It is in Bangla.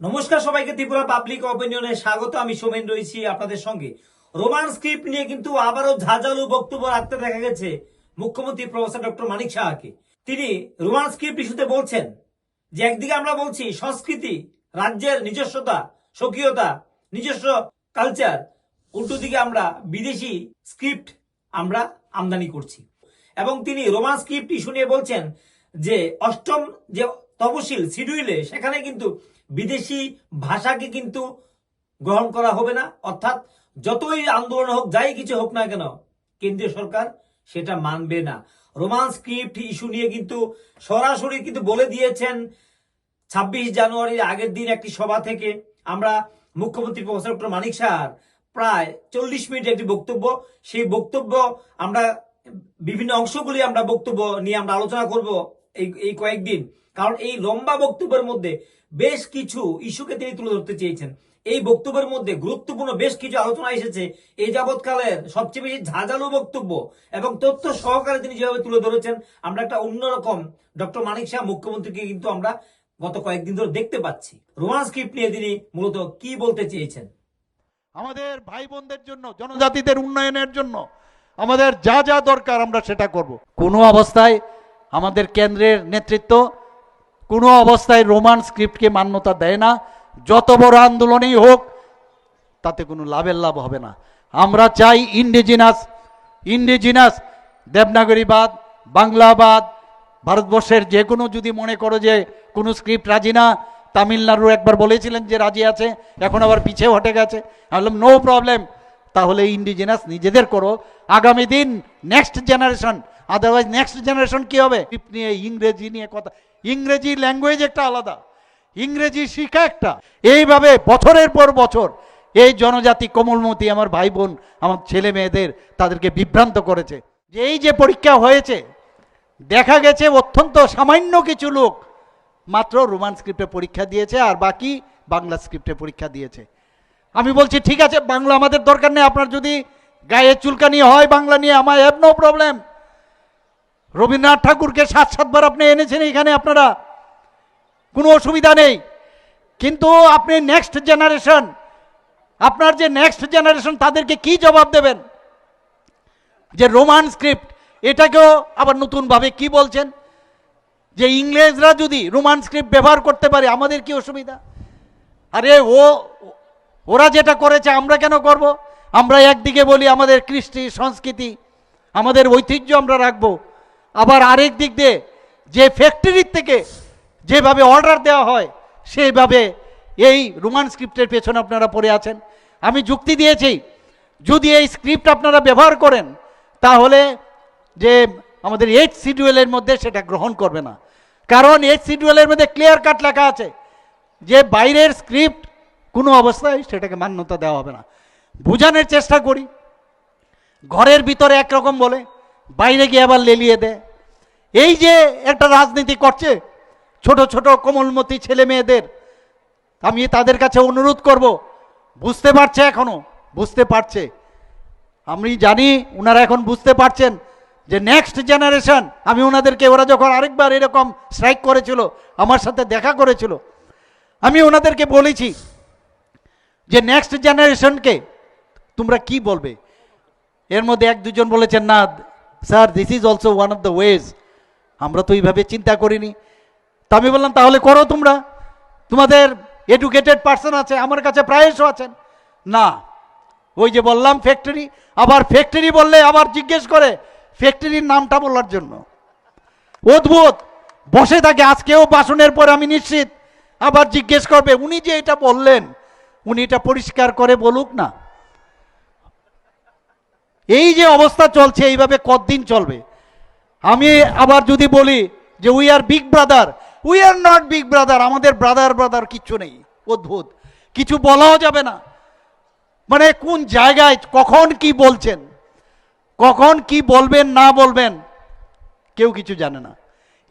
নমস্কার সবাইকে, ত্রিপুরা পাবলিক অপিনিয়নে স্বাগত। আমি সোমেন রয়েছি আপনাদের সঙ্গে। রোমান স্ক্রিপ্ট নিয়ে কিন্তু আবারও ঝাঁঝালু বক্তব্য রাখতে দেখা গেছে মুখ্যমন্ত্রী প্রফেসর ডক্টর মানিক সাহাকে। তিনি রোমান স্ক্রিপ্ট ইস্যুতে বলছেন যে, একদিকে আমরা বলছি সংস্কৃতি, রাজ্যের নিজস্বতা, স্বকীয়তা, নিজস্ব কালচার উল্টো দিকে আমরা বিদেশি স্ক্রিপ্ট আমরা আমদানি করছি। এবং তিনি রোমান স্ক্রিপ্ট ইস্যু নিয়ে বলছেন যে, অষ্টম যে তপশিল শিডিউলে সেখানে কিন্তু বিদেশি ভাষাকে কিন্তু গ্রহণ করা হবে না। অর্থাৎ যতই আন্দোলন হোক, যাই কিছু হোক না কেন, কেন্দ্রীয় সরকার সেটা মানবে না। রোমান স্ক্রিপ্ট ইস্যু নিয়ে কিন্তু সরাসরি কিন্তু বলে দিয়েছেন, ছাব্বিশ জানুয়ারির আগের দিন একটি সভা থেকে আমরা মুখ্যমন্ত্রী প্রফেসর ডক্টর মানিক সাহার প্রায় চল্লিশ মিনিট একটি বক্তব্য, সেই বক্তব্য আমরা বিভিন্ন অংশগুলি আমরা বক্তব্য নিয়ে আমরা আলোচনা করব এই এই কয়েকদিন। কারণ এই লম্বা বক্তব্যের মধ্যে বেশ কিছু ইস্যুকে তিনি তুলে ধরতে চেয়েছেন। এই বক্তব্যের মধ্যে গুরুত্বপূর্ণ বেশ কিছু আলোচনা এসেছে। এই যাবৎকালের সবচেয়ে বেশি ঝাঁঝালো বক্তব্য এবং তথ্য সহকারে তিনি যেভাবে তুলে ধরেছেন আমরা একটা অন্যরকম ডক্টর মানিক শাহ মুখ্যমন্ত্রীকে কিন্তু আমরা গত কয়েকদিন ধরে দেখতে পাচ্ছি। রোমান স্ক্রিপ্ট নিয়ে তিনি মূলত কি বলতে চেয়েছেন? আমাদের ভাই বোনদের জন্য জনজাতিদের উন্নয়নের জন্য আমাদের যা যা দরকার আমরা সেটা করব। কোনো অবস্থায় আমাদের কেন্দ্রের নেতৃত্ব কোনো অবস্থায় রোমান স্ক্রিপ্টকে মান্যতা দেয় না। যত বড় আন্দোলনই হোক, তাতে কোনো লাভের লাভ হবে না। আমরা চাই ইন্ডিজিনাস ইন্ডিজিনাস দেবনাগরীবাদ, বাংলাবাদ, ভারতবর্ষের যে কোনো, যদি মনে করো যে কোনো স্ক্রিপ্ট রাজি না তামিলনাড়ু একবার বলেছিলেন যে রাজি আছে, এখন আবার পিছিয়ে হটে গেছে। বললাম নো প্রবলেম তাহলে ইন্ডিজিনাস নিজেদের করো। আগামী দিন next generation otherwise next generation কি হবে? নিয়ে, ইংরেজি নিয়ে কথা। ইংরেজি ল্যাঙ্গুয়েজ একটা আলাদা। ইংরেজি শিক্ষা একটা। এইভাবে বছরের পর বছর এই জনজাতি কোমলমতি আমার ভাই বোন আমার ছেলে মেয়েদের তাদেরকে বিভ্রান্ত করেছে। যে এই যে পরীক্ষা হয়েছে, দেখা গেছে অত্যন্ত সামান্য কিছু লোক মাত্র রোমান স্ক্রিপ্টে পরীক্ষা দিয়েছে আর বাকি বাংলা স্ক্রিপ্টে পরীক্ষা দিয়েছে। আমি বলছি, ঠিক আছে, বাংলা আমাদের দরকার নেই। আপনার যদি গায়ে চুলকানি হয়, বাংলা নিয়ে আমার হ্যাভ নো প্রবলেম রবীন্দ্রনাথ ঠাকুরকে সাত সাতবার আপনি এনেছেন এখানে আপনারা। কোনো অসুবিধা নেই। কিন্তু আপনি নেক্সট জেনারেশন আপনার যে নেক্সট জেনারেশন তাদেরকে কি জবাব দেবেন? যে রোমান স্ক্রিপ্ট এটাকেও আবার নতুনভাবে কি বলছেন? যে ইংরেজরা যদি রোমান স্ক্রিপ্ট ব্যবহার করতে পারে, আমাদের কি অসুবিধা? আরে ও, ওরা যেটা করেছে আমরা কেন করব? আমরা একদিকে বলি আমাদের কৃষ্টি, সংস্কৃতি, আমাদের ঐতিহ্য আমরা রাখব। আবার আরেক দিক দিয়ে যে ফ্যাক্টরির থেকে যেভাবে অর্ডার দেওয়া হয়, সেইভাবে এই রোমান স্ক্রিপ্টের পেছনে আপনারা পড়ে আছেন। আমি যুক্তি দিয়েছি, যদি এই স্ক্রিপ্ট আপনারা ব্যবহার করেন, তাহলে যে আমাদের এইট শিডিউলের মধ্যে সেটা গ্রহণ করবে না। কারণ এইট শিডিউলের মধ্যে ক্লিয়ার কাট লেখা আছে, যে বাইরের স্ক্রিপ্ট কোনো অবস্থায় সেটাকে মান্যতা দেওয়া হবে না। বোঝানোর চেষ্টা করি, ঘরের ভিতরে একরকম বলে, বাইরে গিয়ে আবার লেলিয়ে দেয়। এই যে একটা রাজনীতি করছে, ছোট ছোট কোমলমতি ছেলে মেয়েদের, আমি তাদের কাছে অনুরোধ করব, বুঝতে পারছে এখনও? বুঝতে পারছে। আমি জানি ওনারা এখন বুঝতে পারছেন যে নেক্সট জেনারেশন আমি ওনাদেরকে ওরা যখন আরেকবার এরকম স্ট্রাইক করেছিল, আমার সাথে দেখা করেছিল, আমি ওনাদেরকে বলেছি যে নেক্সট জেনারেশনকে তোমরা কি বলবে? এর মধ্যে এক দুজন বলেছেন, না sir this is also one of the ways আমরা তো এইভাবে চিন্তা করিনি। তা আমি বললাম, তাহলে করো তোমরা। তোমাদের এডুকেটেড পার্সন আছে, আমার কাছে প্রায়শ আছেন। না, ওই যে বললাম ফ্যাক্টরি আবার ফ্যাক্টরি বললে আবার জিজ্ঞেস করে ফ্যাক্টরির নামটা বলার জন্য। অদ্ভুত! বসে থাকে, আজকেও বাসনের পর আমি নিশ্চিত। আবার জিজ্ঞেস করবে, উনি যে এটা বললেন, উনি এটা পরিষ্কার করে বলুক না? এই যে অবস্থা চলছে, এইভাবে কতদিন চলবে? আমি আবার যদি বলি যে we are big brother we are not big brother আমাদের ব্রাদার ব্রাদার কিচ্ছু নেই, অদ্ভুত। কিছু বলাও যাবে না। মানে কোন জায়গায়, কখন কি বলছেন, কখন কি বলবেন, না বলবেন, কেউ কিছু জানে না।